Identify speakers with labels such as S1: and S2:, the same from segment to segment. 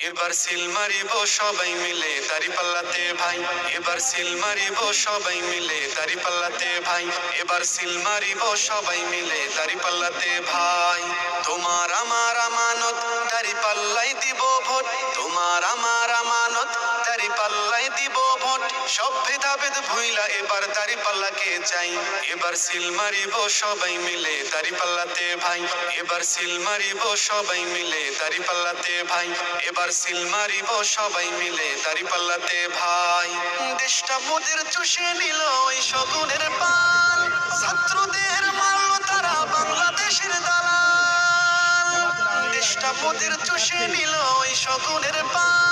S1: এবার সিল মারিব সবাই মিলে দাড়ি পাল্লাতে ভাই। এবার সিল মারিব সবাই মিলে দাড়ি পাল্লাতে ভাই। এবার সিল মারিব সবাই মিলে দাড়ি পাল্লাতে ভাই। তোমার, আমার সব ভেদাভেদ ভুইলা, এবার দাড়ি পাল্লাকে চাই এবার সিল মারিব সবাই মিলে দাড়ি পাল্লাতে ভাই। এবার সিল মারিব সবাই মিলে দাড়ি পাল্লাতে ভাই। এবার সিল মারিব সবাই মিলে দাড়ি পাল্লাতে ভাই। দেশটা মোদের চুষে নিল ওই শগুনের পান ছাত্রদের মারল তারা বাংলাদেশের দালাল। দেশটা মোদের চুষে নিল ওই শগুনের পান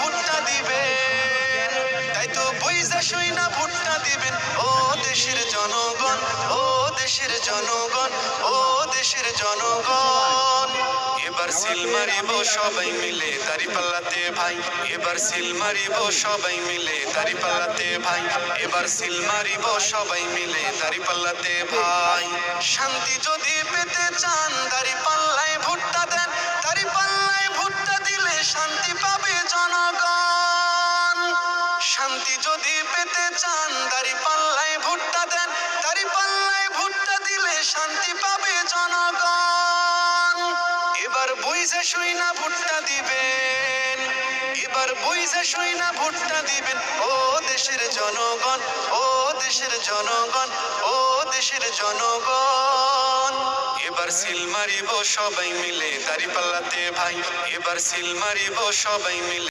S1: ভুট্টা দিবেন। তাই তো বুঝে শুই না ভুট্টা দিবেন। ও দেশের জনগণ, ও দেশের জনগণ, ও দেশের জনগণ। এবার সিল মারিব সবাই মিলে দাড়ি পাল্লাতে ভাই। এবার সিল মারিব সবাই মিলে দাড়ি পাল্লাতে ভাই। এবার সিল মারিব সবাই মিলে দাড়ি পাল্লাতে ভাই। শান্তি যদি পেতে চান শান্তি যদি পেতে চান দাড়ি পাল্লায় ভুট্টা দেন। দাড়ি পাল্লায় ভুট্টা দিলে শান্তি পাবে জনগণ। এবার বুঝে শুই না ভুট্টা দিবেন। এবার বুঝে শুই না ভুট্টা দিবেন। ও দেশের জনগণ, ও দেশের জনগণ, ও দেশের জনগণ। এবার সিল মারিব সবাই মিলে দাড়ি পাল্লাতে ভাই, এবার সিল মারিব সবাই মিলে।